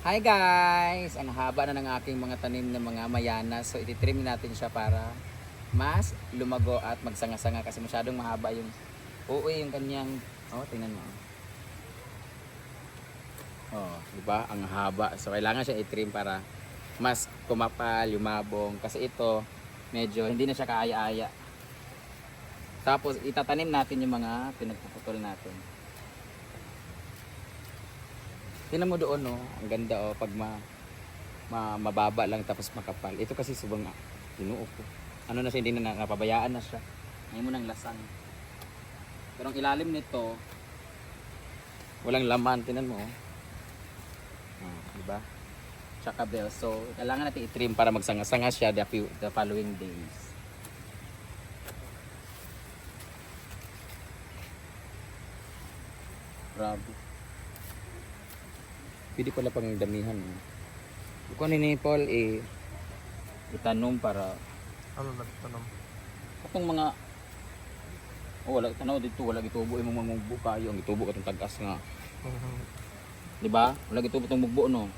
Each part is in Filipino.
Hi guys! Ang haba na ng aking mga tanim ng mga mayana. So ititrim natin siya para mas lumago at magsanga-sanga kasi masyadong mahaba yung uwi yung kanyang oh tingnan mo. Oh, di ba? Ang haba. So kailangan siya i-trim para mas kumapal, yumabong kasi ito medyo hindi na siya kaaya-aya. Tapos itatanim natin yung mga pinagpuputol natin. Tingnan mo doon, no? Ang ganda, oh. Pag ma, ma, mababa lang tapos makapal. Ito kasi subang tinuo ko. Ano na siya, hindi na nakapabayaan na siya. Ngayon mo ng lasang. Pero ang ilalim nito, walang laman. Tingnan mo, oh. Ah, di ba? Tsaka bell. So, kailangan natin i-trim para magsanga-sanga siya the, few, the following days. Grabe. Pwede pala pang damihan. Eh. Kung ano ni Paul, eh, itanong para Ano nagtanong? katong mga oh, wala tanaw dito wala gitubo imong mga mugbo kayo ang gitubo katong tagas nga di ba wala gitubo tong mugbo no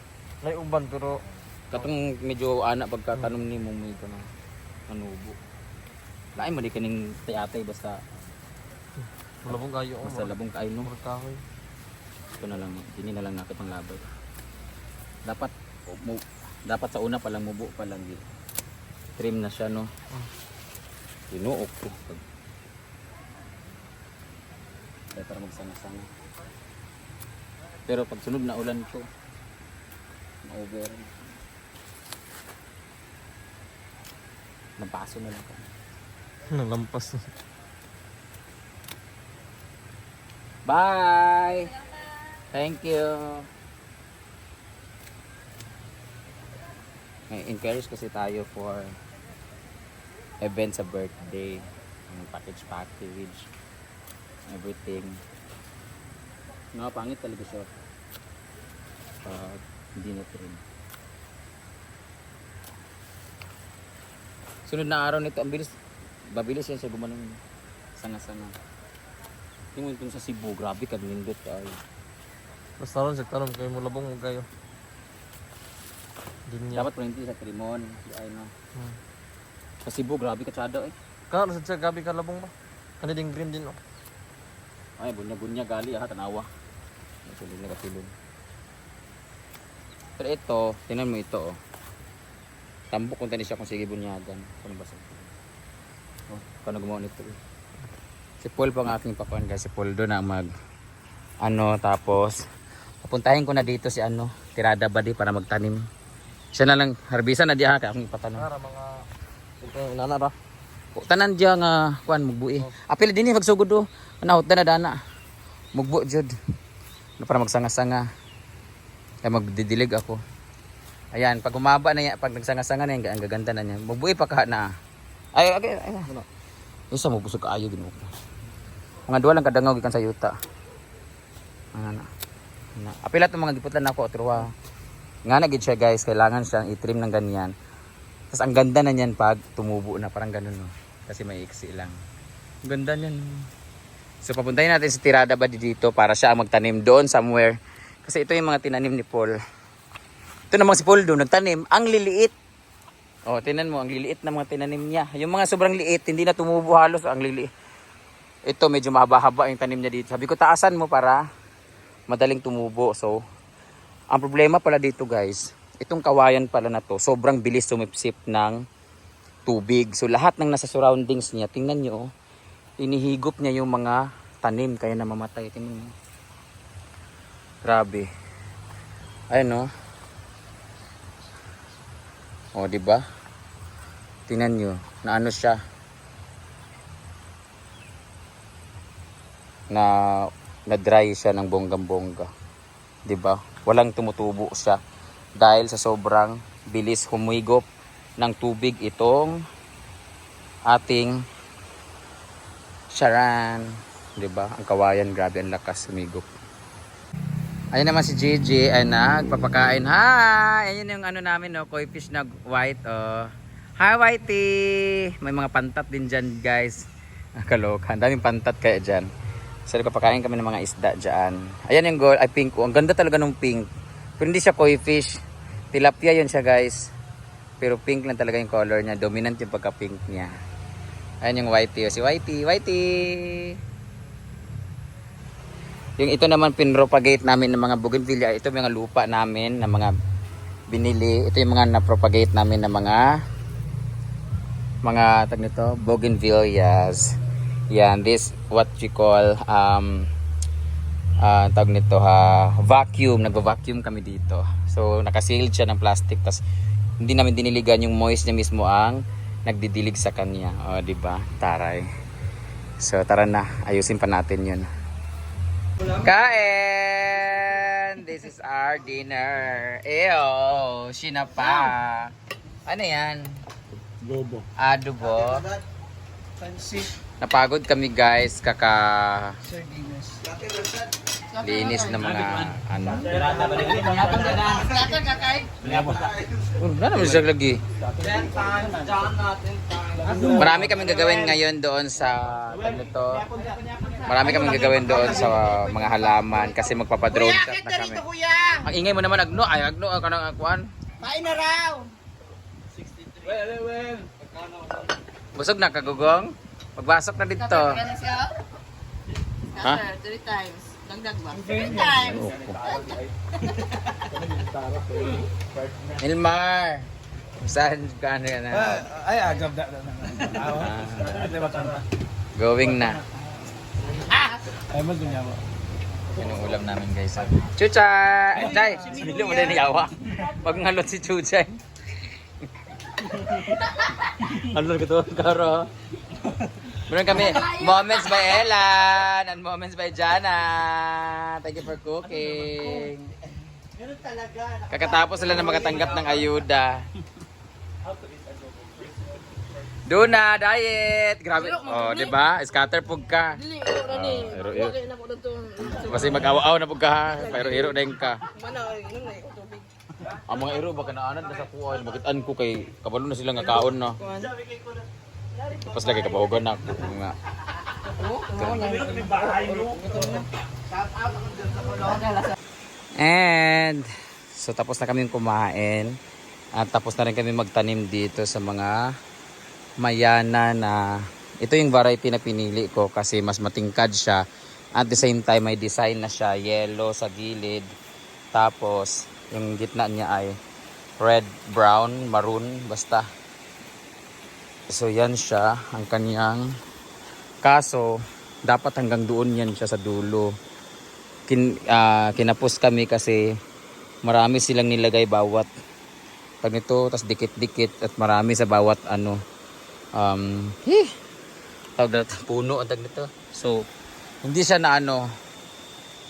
May uban pero katong medyo ana pagkatanom ni mo may kana kanubo lain man di kaning tayatay basta malabong kayo. oh, basta labong kayo no kahoy. Ito na lang dini na lang nakit ang labay dapat mo dapat sa una pa lang mubo pa lang trim na siya no? Tinuok. Ko pag Kaya para pero pag sunod na ulan ko ma-over. Napaso na lang. Kami Nalampas. Bye! Thank you! May encourage kasi tayo for event sa birthday. Yung package package. Everything. Nga pangit talaga siya. Pag hindi na trim. Sunod na araw nito, ang bilis. Babilis yan siya gumanong sanga-sanga. Tingnan mo sa Cebu, grabe ka nindot ay. Basta ron sa tanong kayo malabong mo kayo. Dinya. Dapat pa hindi sa Trimon, di ay no. Hmm. Sa Cebu, grabe ka tsada eh. Kana sa siya gabi ka labong ba? Kani ding green din oh. Ay, bunya-bunya gali ah, tanawa. Ito lang nakatulog. Pero ito, tingnan mo ito oh. Tambok kung tani siya kung sige bunyagan. Ano ba sa Oh, kano gumawa nito eh. Si Paul pa ang aking pakuan guys. Si Paul doon ang mag ano tapos papuntahin ko na dito si ano Tirada Badi para magtanim. Siya na lang harbisan na diha kay akong ipatanong. Nara mga ito inana ra. Tanan diya nga kuan mugbuhi. Apil dinhi magsugod do. Anahot na dana. Mugbo jud. Na para magsanga-sanga. Kaya magdidilig ako. Ayan, pag humaba na yan, pag nagsanga-sanga na yan, ang gaganda na niya. Mugbuhi pa ka na. Ay, okay, ay. ay. Isa mo busog kaayo ginuo ko. Mga duwa lang kadangaw gikan sa yuta. Ano na. Na. Apila itong mga giputlan ako, truwa. Nga na gid siya guys, kailangan siyang i-trim ng ganyan. Tapos ang ganda na niyan pag tumubo na, parang ganun no. Kasi may iksi lang. Ang ganda niyan. So papuntahin natin si Tirada ba dito para siya magtanim doon somewhere. Kasi ito yung mga tinanim ni Paul. Ito namang si Paul doon nagtanim. Ang liliit. Oh, tinan mo, ang liliit na mga tinanim niya. Yung mga sobrang liit, hindi na tumubo halos, ang liliit. Ito medyo mahaba-haba yung tanim niya dito. Sabi ko, taasan mo para madaling tumubo. So, ang problema pala dito guys, itong kawayan pala na to, sobrang bilis sumipsip ng tubig. So lahat ng nasa surroundings niya, tingnan nyo, oh, inihigop niya yung mga tanim kaya namamatay. Tingnan mo. Grabe. Ayun oh. Oh, di ba? Tingnan nyo, na ano siya. Na na dry siya ng bonggang-bongga. 'Di ba? Walang tumutubo siya dahil sa sobrang bilis humigop ng tubig itong ating sharan. 'Di ba? Ang kawayan grabe ang lakas humigop. Ayun naman si JJ ay nagpapakain. Hi! Ayun yung ano namin, no, koi fish na white. Oh. Hi, Whitey! May mga pantat din dyan, guys. Kalokan. Daming pantat kaya dyan. So, nagpapakain kami ng mga isda dyan. Ayan yung gold. Ay, pink. Ang ganda talaga ng pink. Kung hindi siya koi fish, tilapia yun siya guys. Pero pink lang talaga yung color niya. Dominant yung pagka-pink niya. Ayan yung whitey. Si whitey. Whitey! Yung ito naman pinropagate namin ng mga bougainvillea. Ito mga lupa namin na mga binili. Ito yung mga na-propagate namin ng mga mga tag nito, bougainvilleas. Yan, this what you call um ah tawag nito ha, vacuum, nagva-vacuum kami dito. So nakasealed siya ng plastic tas hindi namin diniligan yung moist niya mismo ang nagdidilig sa kanya. O, di ba? Taray. So tara na, ayusin pa natin 'yun. Kain! This is our dinner. Ew, sinapa. Ano yan? Bobo. Adobo. Pansit. Napagod kami guys, kaka linis ng mga ano. Wala naman siya lagi. Marami kaming gagawin ngayon doon sa ano to. Marami kaming gagawin doon sa mga halaman kasi magpapadrone shot na kami. Ang ingay mo naman agno, ay agno ka nang akuan. Kain na raw. Busog na kagugong. Pagbasok na dito. Ha? Three times. Dagdag ba? Three times. Ilmar. Saan ka ano yan? ah? Ay, agab na. Ah, going na. Ay, mas dunya mo. Yan yung ulam namin guys. Chucha! Chay! Bilo mo din yawa. Pag ngalot si Chuchay. ano ka to? Karo. Meron kami Moments by Ellen and Moments by Jana. Thank you for cooking. Ganun talaga. Kakatapos sila na makatanggap ng ayuda. Doon na, diet! Grabe. Oh, di ba? Scatter pug ka. Dili, uro ni. Ah, iro-iro. Na na. Kasi mag-awa-aw na pug ka ha. Pero iro din ka. Mana, yun na tubig. Ang mga iro baka naanad na sa kuan, magitan ko kay kabalo na sila nga kaon no. Tapos lagi kapahugan na. Ako nga. And so tapos na kami kumain. At tapos na rin kami magtanim dito sa mga mayana na ito yung variety na pinili ko kasi mas matingkad siya. At the same time may design na siya. Yellow sa gilid. Tapos yung gitna niya ay red, brown, maroon basta so yan siya ang kanyang kaso. Dapat hanggang doon yan siya sa dulo. Kin, ah, kinapos kami kasi marami silang nilagay bawat pag nito tas dikit-dikit at marami sa bawat ano um eh, tawag na puno ang nito. So hindi siya na ano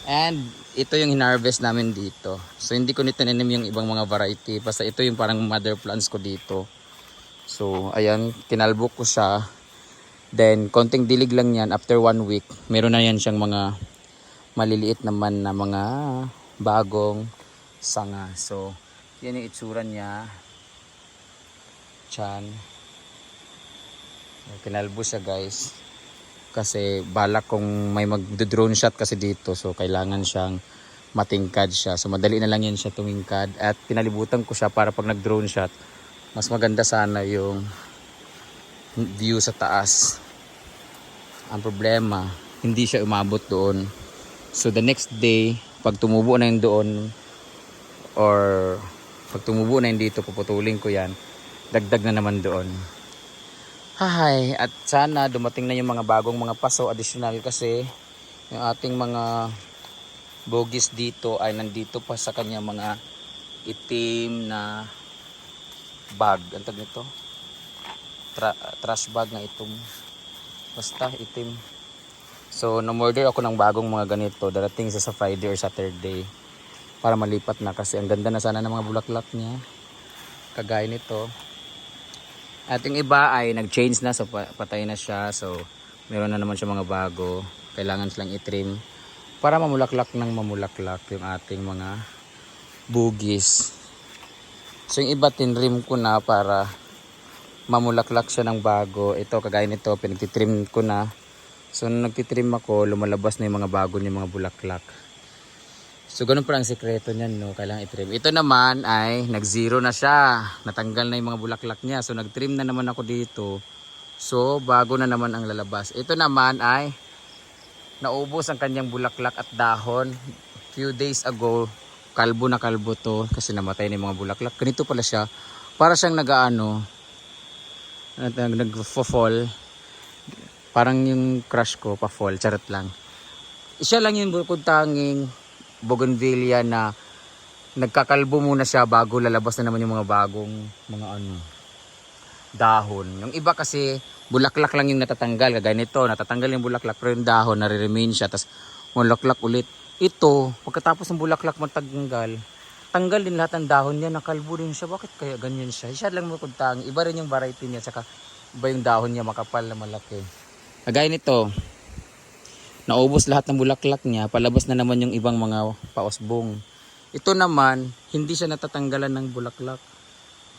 and ito yung hinarvest namin dito. So hindi ko nito nanim yung ibang mga variety basta ito yung parang mother plants ko dito so ayan kinalbok ko siya then konting dilig lang yan after one week meron na yan siyang mga maliliit naman na mga bagong sanga. So, yan yung itsura niya. Chan. Kinalbo siya guys. Kasi balak kung may mag-drone shot kasi dito. So, kailangan siyang matingkad siya. So, madali na lang yan siya tumingkad. At pinalibutan ko siya para pag nag-drone shot, mas maganda sana yung view sa taas. Ang problema, hindi siya umabot doon. So the next day, pag tumubo na yun doon, or pag tumubo na yun dito, puputulin ko yan, dagdag na naman doon. Hay, at sana dumating na yung mga bagong mga paso additional kasi yung ating mga bogies dito ay nandito pa sa kanya mga itim na bag. Ang tag nito? Tra- trash bag na itong basta itim. So, na-order ako ng bagong mga ganito. Darating sa sa Friday or Saturday. Para malipat na kasi ang ganda na sana ng mga bulaklak niya. Kagaya nito. At yung iba ay nag-change na. So, pa- patay na siya. So, meron na naman siya mga bago. Kailangan silang itrim. Para mamulaklak ng mamulaklak yung ating mga bugis. So, yung iba tinrim ko na para mamulaklak siya ng bago. Ito, kagaya nito, pinagtitrim ko na. So, nung nagtitrim ako, lumalabas na yung mga bago niya mga bulaklak. So, ganun pa ang sikreto niyan, no? Kailangan itrim. Ito naman ay nag-zero na siya. Natanggal na yung mga bulaklak niya. So, nag-trim na naman ako dito. So, bago na naman ang lalabas. Ito naman ay naubos ang kanyang bulaklak at dahon. Few days ago, kalbo na kalbo to kasi namatay na yung mga bulaklak. Ganito pala siya. Para siyang nag-ano, nag- nag-fall. Parang yung crush ko, pa-fall. Charot lang. Siya lang yung bukod bougainvillea na nagkakalbo muna siya bago lalabas na naman yung mga bagong mga ano dahon. Yung iba kasi bulaklak lang yung natatanggal. Kagaya nito, natatanggal yung bulaklak pero yung dahon nare-remain siya. Tapos bulaklak ulit. Ito, pagkatapos ng bulaklak matanggal, tanggal din lahat ng dahon niya, nakalbo din siya. Bakit kaya ganyan siya? Siya lang tanging. Iba rin yung variety niya. Saka iba yung dahon niya makapal na malaki. Kagaya nito, naubos lahat ng bulaklak niya, palabas na naman yung ibang mga pausbong. Ito naman, hindi siya natatanggalan ng bulaklak.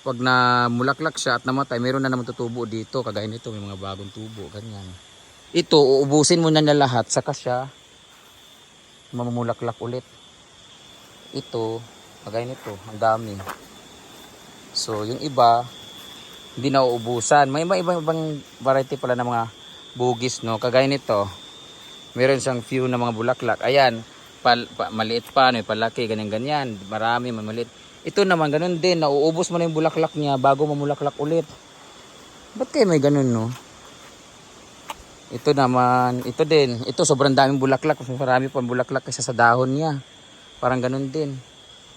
Pag na mulaklak siya at namatay, meron na naman tutubo dito. Kagaya nito, may mga bagong tubo, ganyan. Ito, uubusin mo na na lahat, saka siya mamumulaklak ulit. Ito, kagaya nito, ang dami. So, yung iba, hindi na uubusan. May iba ibang ibang variety pala ng mga bugis, no? Kagaya nito, meron siyang few na mga bulaklak. Ayan, pal, pa, maliit pa, may palaki, ganyan-ganyan. Marami, may maliit. Ito naman, ganun din. Nauubos mo na yung bulaklak niya bago mamulaklak ulit. Ba't kayo may ganun, no? Ito naman, ito din. Ito, sobrang daming bulaklak. Mas marami pa bulaklak kaysa sa dahon niya. Parang ganun din.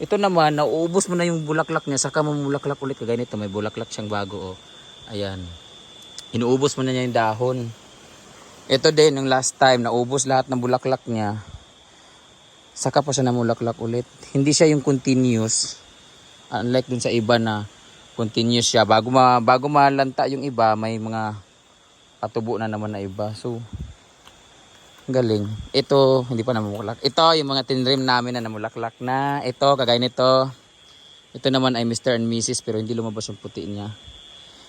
Ito naman, nauubos mo na yung bulaklak niya, saka mamulaklak ulit. Kagaya nito, may bulaklak siyang bago, oh. Ayan. Inuubos mo na niya yung dahon. Ito din, yung last time, naubos lahat ng bulaklak niya. Saka pa siya namulaklak ulit. Hindi siya yung continuous. Unlike dun sa iba na continuous siya. Bago, ma, bago malanta yung iba, may mga patubo na naman na iba. So, galing. Ito, hindi pa namulaklak. Ito, yung mga tinrim namin na namulaklak na. Ito, kagaya nito. Ito naman ay Mr. and Mrs. pero hindi lumabas yung puti niya.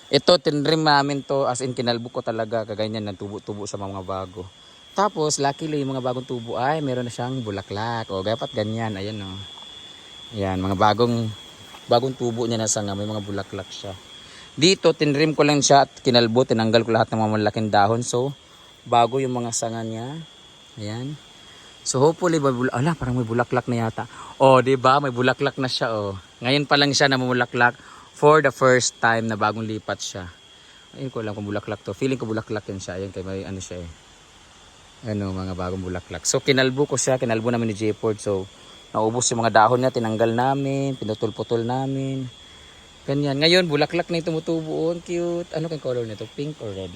Ito, tinrim namin to as in kinalbo ko talaga. Kagaya niyan, nagtubo-tubo sa mga bago. Tapos, luckily, yung mga bagong tubo ay meron na siyang bulaklak. O, dapat ganyan. Ayan, o. Ayan, mga bagong bagong tubo niya na sanga. May mga bulaklak siya. Dito, tinrim ko lang siya at kinalbo. Tinanggal ko lahat ng mga malaking dahon. So, bago yung mga sanga niya. Ayan. So, hopefully, may bul- ala, parang may bulaklak na yata. O, di ba May bulaklak na siya, o. Ngayon pa lang siya namumulaklak for the first time na bagong lipat siya. Ayun ko lang kung bulaklak to. Feeling ko bulaklak yan siya. Ayun, kay may ano siya eh ano, mga bagong bulaklak. So, kinalbo ko siya, kinalbo namin ni J-Ford. So, naubos yung mga dahon niya, tinanggal namin, pinutol-putol namin. Ganyan. Ngayon, bulaklak na yung tumutubo. Ang cute. Ano kayong color nito? Pink or red?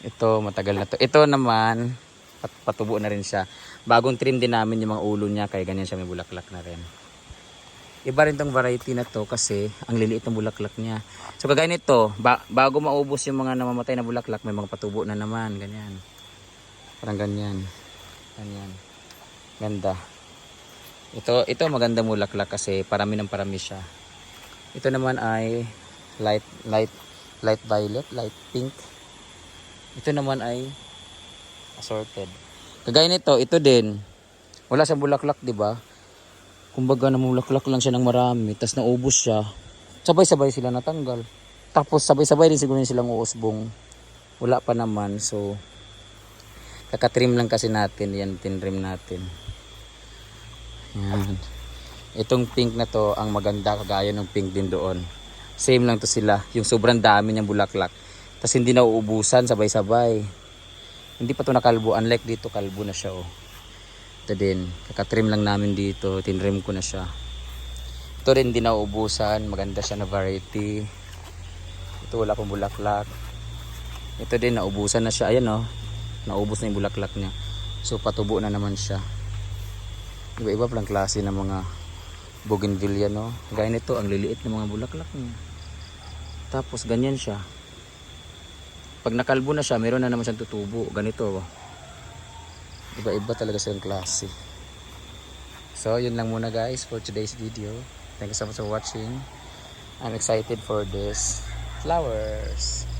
Ito, matagal na to. Ito naman, pat patubo na rin siya. Bagong trim din namin yung mga ulo niya, kaya ganyan siya may bulaklak na rin. Iba rin tong variety na to kasi ang liliit ng bulaklak niya. So kagaya nito, ba- bago maubos yung mga namamatay na bulaklak, may mga patubo na naman, ganyan. Parang ganyan. Ganyan. Ganda. Ito, ito maganda bulaklak kasi parami ng parami siya. Ito naman ay light, light, light violet, light pink. Ito naman ay assorted. Kagaya nito, ito din. Wala siyang bulaklak, di ba? Kumbaga namulaklak lang siya ng marami, tapos naubos siya. Sabay-sabay sila natanggal. Tapos sabay-sabay din siguro silang uusbong. Wala pa naman, so kakatrim lang kasi natin, yan tinrim natin. Yan. Itong pink na to, ang maganda kagaya ng pink din doon. Same lang to sila, yung sobrang dami niyang bulaklak. Tapos hindi na uubusan sabay-sabay. Hindi pa to nakalbo, unlike dito kalbo na siya oh. Ito din, kakatrim lang namin dito, tinrim ko na siya. Ito rin hindi na uubusan, maganda siya na variety. Ito wala pong bulaklak. Ito din, naubusan na siya. Ayan oh, naubos na yung bulaklak niya. So patubo na naman siya. Iba-iba palang klase ng mga bougainvillea no. Gaya nito, ang liliit ng mga bulaklak niya. Tapos ganyan siya. Pag nakalbo na siya, meron na naman siyang tutubo. Ganito. oh. Iba-iba talaga silang klase. So, yun lang muna guys for today's video. Thank you so much for watching. I'm excited for this flowers.